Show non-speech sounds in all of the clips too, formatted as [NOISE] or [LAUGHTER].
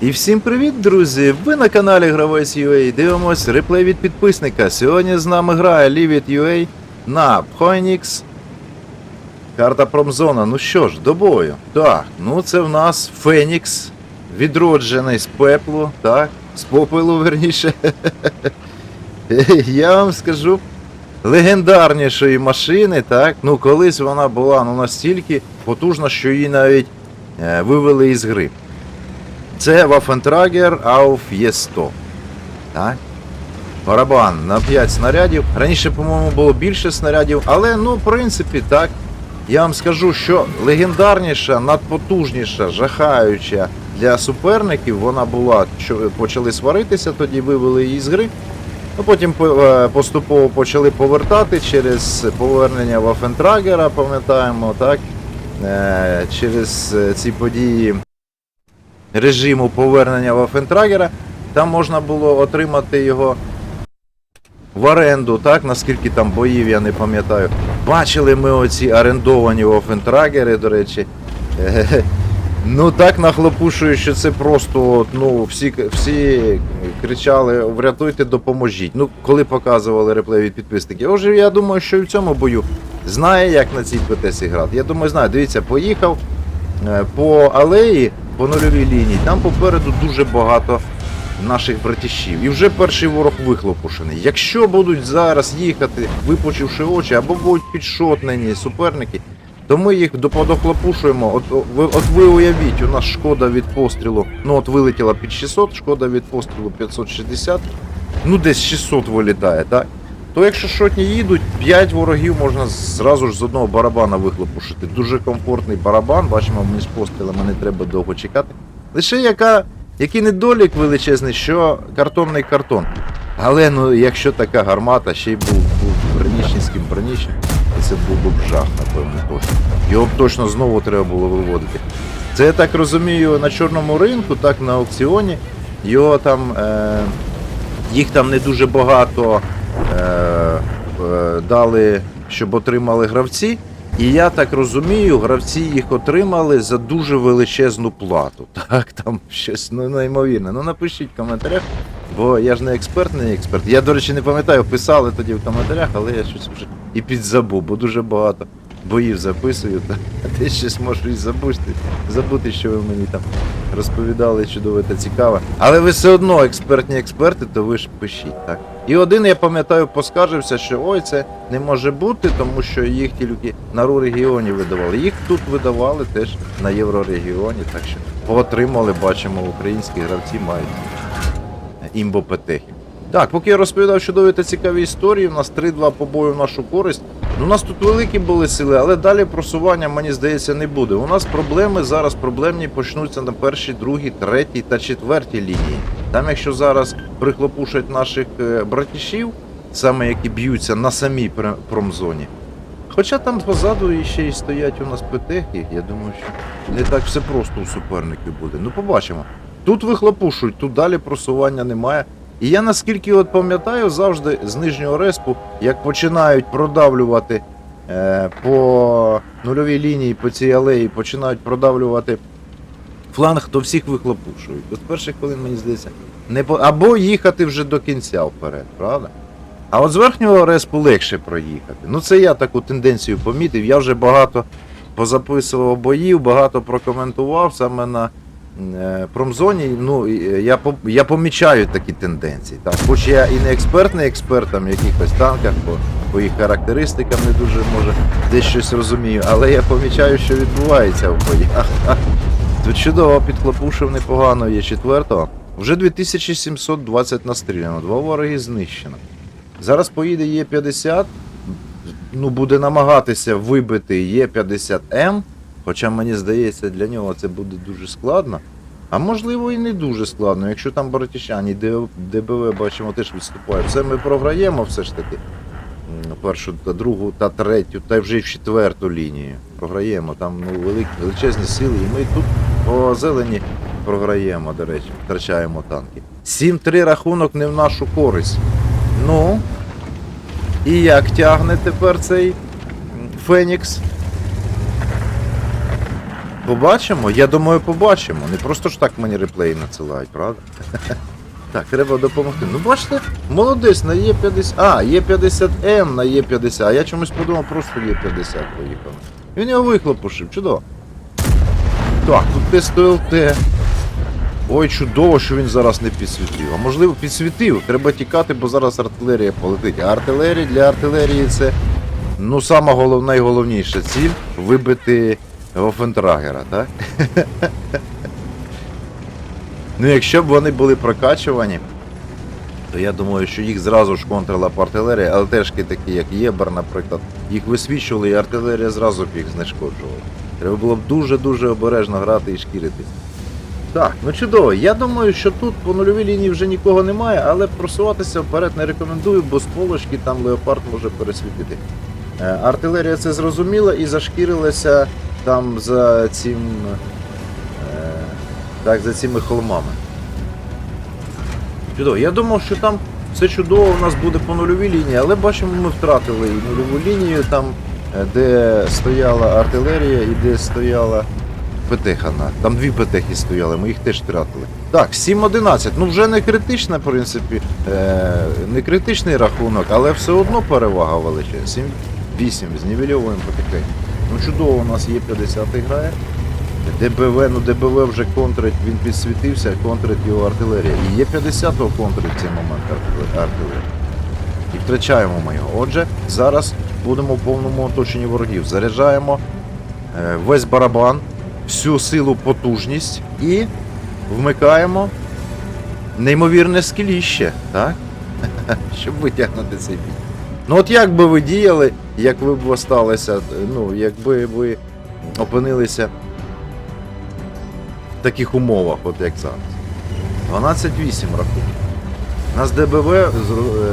І всім привіт, друзі! Ви на каналі Гравець UA. Дивимось реплей від підписника. Сьогодні з нами грає Livid UA на Phoenix. Карта Промзона. Ну що ж, до бою. Так, ну це в нас Фенікс, відроджений з пеплу, так, з попелу, верніше. [LAUGHS] Я вам скажу, легендарнішої машини, так. Ну, колись вона була ну, настільки потужна, що її навіть е, вивели із гри. Це Waffentrager Auf E100. Так. Барабан на 5 снарядів. Раніше, по-моєму, було більше снарядів, але ну, в принципі, так. Я вам скажу, що легендарніша, надпотужніша, жахаюча для суперників вона була, почали сваритися, тоді вивели її з гри. Ну, потім е, поступово почали повертати через повернення Вафентрагера, пам'ятаємо, так? Е, Через е, ці події режиму повернення Вафентрагера. Там можна було отримати його в оренду, так, наскільки там боїв, я не пам'ятаю. Бачили ми оці орендовані Вафентрагери, до речі. Ну так нахлопушую, що це просто от, ну, всі, всі кричали врятуйте, допоможіть. Ну, коли показували реплей від підписників. Отже, я думаю, що і в цьому бою знає, як на цій ПТСі грати. Я думаю, знає. Дивіться, поїхав е, по алеї, по нульовій лінії, там попереду дуже багато наших братішів. І вже перший ворог вихлопушений. Якщо будуть зараз їхати, випучивши очі, або будуть підшотнені суперники, то ми їх до- подохлопушуємо. От, от ви уявіть, у нас шкода від пострілу, ну от вилетіла під 600, шкода від пострілу 560, ну десь 600 вилітає, так? То якщо шотні їдуть, 5 ворогів можна зразу ж з одного барабана вихлопушити. Дуже комфортний барабан, бачимо, між пострілами не треба довго чекати. Лише яка, який недолік величезний, що картонний картон. Але ну, якщо така гармата, ще й був, був бронічницьким бронічним, то це був би б жах, напевно, точно. Його б точно знову треба було виводити. Це я так розумію, на чорному ринку, так на аукціоні. Його там. Е, їх там не дуже багато дали, щоб отримали гравці. І я так розумію, гравці їх отримали за дуже величезну плату. [LAUGHS] Так, там щось ну, неймовірне. Ну напишіть в коментарях, бо я ж не експерт, не експерт. Я, до речі, не пам'ятаю, писали тоді в коментарях, але я щось вже і підзабув, бо дуже багато боїв записую, та, ти щось можу і забути, забути, що ви мені там розповідали чудове та цікаве. Але ви все одно експертні експерти, то ви ж пишіть, так? І один, я пам'ятаю, поскаржився, що ой, це не може бути, тому що їх тільки на регіоні видавали. Їх тут видавали теж на єврорегіоні, так що поотримали, бачимо, українські гравці мають імбопетехи. Так, поки я розповідав чудові та цікаві історії, у нас 3-2 побою в нашу користь. Ну, у нас тут великі були сили, але далі просування, мені здається, не буде. У нас проблеми зараз проблемні почнуться на першій, другій, третій та четвертій лінії. Там, якщо зараз прихлопушать наших е, братішів, саме які б'ються на самій промзоні. Хоча там позаду іще й стоять у нас ПТХи, я думаю, що не так все просто у суперників буде. Ну, побачимо. Тут вихлопушують, тут далі просування немає. І я наскільки от пам'ятаю, завжди з нижнього респу, як починають продавлювати е, по нульовій лінії, по цій алеї, починають продавлювати фланг, то всіх вихлопушують. От перших хвилин, мені здається, не по... або їхати вже до кінця вперед, правда? А от з верхнього респу легше проїхати. Ну це я таку тенденцію помітив. Я вже багато позаписував боїв, багато прокоментував саме на промзоні. Ну, е, я, я помічаю такі тенденції. Так? Хоч я і не експерт, не експерт там в якихось танках, по, по їх характеристикам не дуже може десь щось розумію, але я помічаю, що відбувається в боях. Тут чудово підхлопушив непогано, є четвертого. Вже 2720 настріляно, два вороги знищено. Зараз поїде Є50, ну буде намагатися вибити Є50М, хоча мені здається, для нього це буде дуже складно. А можливо і не дуже складно, якщо там Боротішані, ДБВ бачимо теж відступає. Все ми програємо все ж таки. Першу та другу та третю, та вже й в четверту лінію. Програємо. Там ну, великі, величезні сили, і ми тут по зелені програємо, до речі, втрачаємо танки. 7-3 рахунок не в нашу користь. Ну. І як тягне тепер цей Фенікс? Побачимо? Я думаю, побачимо. Не просто ж так мені реплеї надсилають, правда? [LAUGHS] Так, треба допомогти. Ну бачите, молодець на Є50. А, Є50М на Є50. А я чомусь подумав, просто Є50 поїхав. Він його вихлопушив, чудово. Так, тут тест ОЛТ. Ой, чудово, що він зараз не підсвітив. А можливо, підсвітив. Треба тікати, бо зараз артилерія полетить. А артилерія для артилерії це ну сама і ціль вибити Гофентрагера, так? ну, якщо б вони були прокачувані, то я думаю, що їх зразу ж контрила б артилерія, ЛТшки такі, як Єбер, наприклад, їх висвічували, і артилерія зразу б їх знешкоджувала. Треба було б дуже-дуже обережно грати і шкіритись. Так, ну чудово. Я думаю, що тут по нульовій лінії вже нікого немає, але просуватися вперед не рекомендую, бо з полочки там леопард може пересвітити. Е, Артилерія це зрозуміла і зашкірилася там за цим. Е, так, за цими холмами. Чудово. Я думав, що там все чудово у нас буде по нульовій лінії, але бачимо, ми втратили і нульову лінію, там, е, де стояла артилерія і де стояла Петехана. Там дві петехи стояли, ми їх теж втратили. Так, 7-11. Ну вже не критична, в принципі, е, не критичний рахунок, але все одно перевага величезна. 7-8 знівельовуємо потихеньку. Ну чудово, у нас є 50 грає. ДБВ, ну ДБВ вже контрить, він підсвітився, контрить його артилерія. І є 50-го контрить в цей момент артилерія. І втрачаємо ми його. Отже, зараз будемо в повному оточенні ворогів. Заряджаємо е, весь барабан, всю силу, потужність і вмикаємо неймовірне скеліще, так? [LAUGHS] Щоб витягнути цей бій. Ну от як би ви діяли, як ви б осталися, ну, якби ви опинилися в таких умовах, от як зараз. 12-8 рахунок. Нас ДБВ е,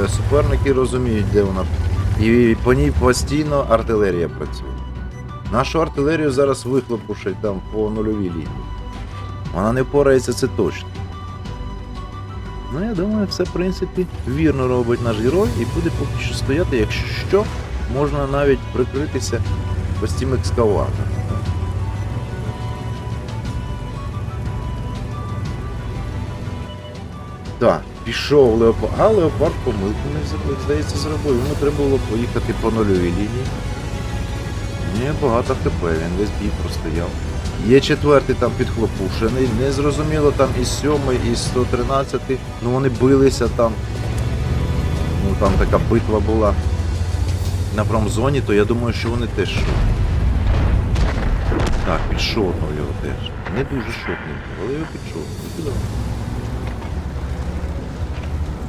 суперники розуміють, де вона. І по ній постійно артилерія працює. Нашу артилерію зараз вихлопушать там по нульовій лінії. Вона не впорається, це точно. Ну, я думаю, все, в принципі, вірно робить наш герой і буде поки що стояти, якщо що, можна навіть прикритися ось цим екскаватором. Так, пішов Леопард. А Леопард помилку не здається, зробив. Йому треба було поїхати по нульовій лінії. Ні, багато ХП, він весь бій простояв. Є четвертий там підхлопушений, незрозуміло там і сьомий, і 113, ну вони билися там. Ну там така битва була на промзоні, то я думаю, що вони теж. Так, підшотнув його теж. Не дуже шотний, але його підшотнув.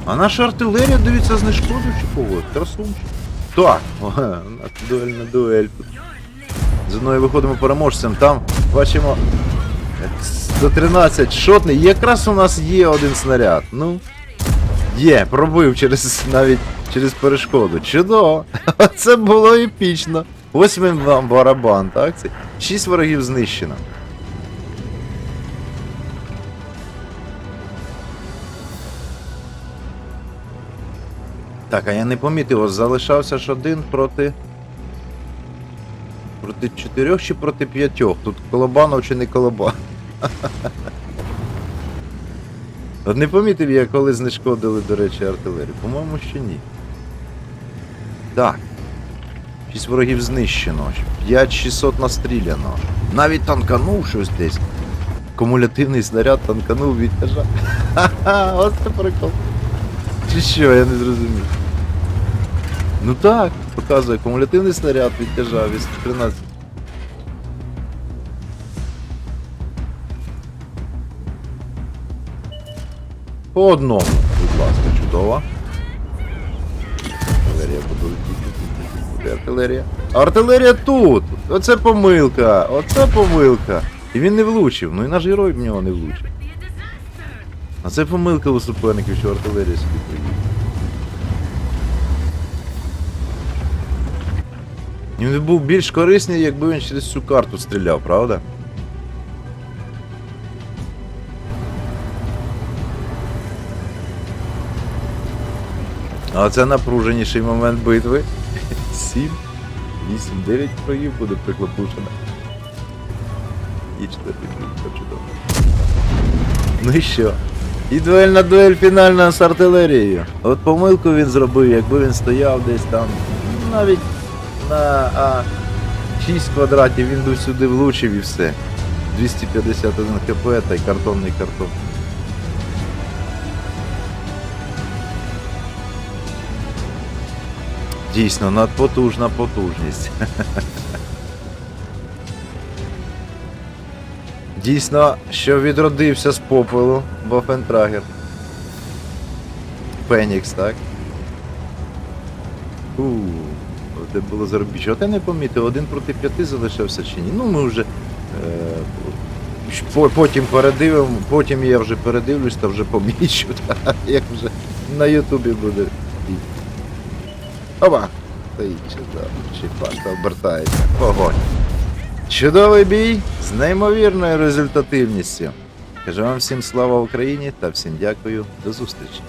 А наша артилерія, дивіться, знешкоджуючи поводить. Красунчик. Так, [LAUGHS] дуель на дуель. З одної виходимо переможцем. Там бачимо 113 шотний. Якраз у нас є один снаряд. Ну. Є, пробив через навіть через перешкоду. Чудово! [LAUGHS] Це було епічно. Ось він вам барабан, так? Це 6 ворогів знищено. Так, а я не помітив, залишався ж один проти. Проти чотирьох чи проти п'ятьох? Тут Колобанов чи не Колобан? [LAUGHS] От не помітив я, коли знешкодили, до речі, артилерію. По-моєму, ще ні. Так. Шість ворогів знищено. 5600 настріляно. Навіть танканув щось десь. Кумулятивний снаряд танканув відтяжа. Ха-ха, [LAUGHS] ось це прикол. Чи що, я не зрозумів. Ну так, показує кумулятивний снаряд від 113. По одному, будь ласка, чудово. Артилерія летіти. Буде артилерія. Артилерія тут! Оце помилка! Оце помилка! І він не влучив, ну і наш герой в нього не влучив. А це помилка у суперників, що артилерія сюди приїде. Він був більш корисний, якби він через цю карту стріляв, правда? А це напруженіший момент битви. 7, 8, 9 проїв буде приклопушено. І четвертий кліп, чудово. Ну і що? І дуельна дуель фінальна з артилерією. От помилку він зробив, якби він стояв десь там, навіть на а, 6 квадратів він би сюди влучив і все. 251 хп та й картонний картон. Дійсно, надпотужна потужність. Дійсно, що відродився з попелу Вофентрагер. Фенікс, так? У, де було заробіч. От я не помітив, один проти п'яти залишився чи ні. Ну ми вже е, потім передивимо, потім я вже передивлюсь та вже помічу, [LAUGHS] та, як вже на Ютубі буде. Опа! Стоїть чудово, чи паста обертається. Огонь. Чудовий бій з неймовірною результативністю. Кажу вам всім слава Україні та всім дякую. До зустрічі.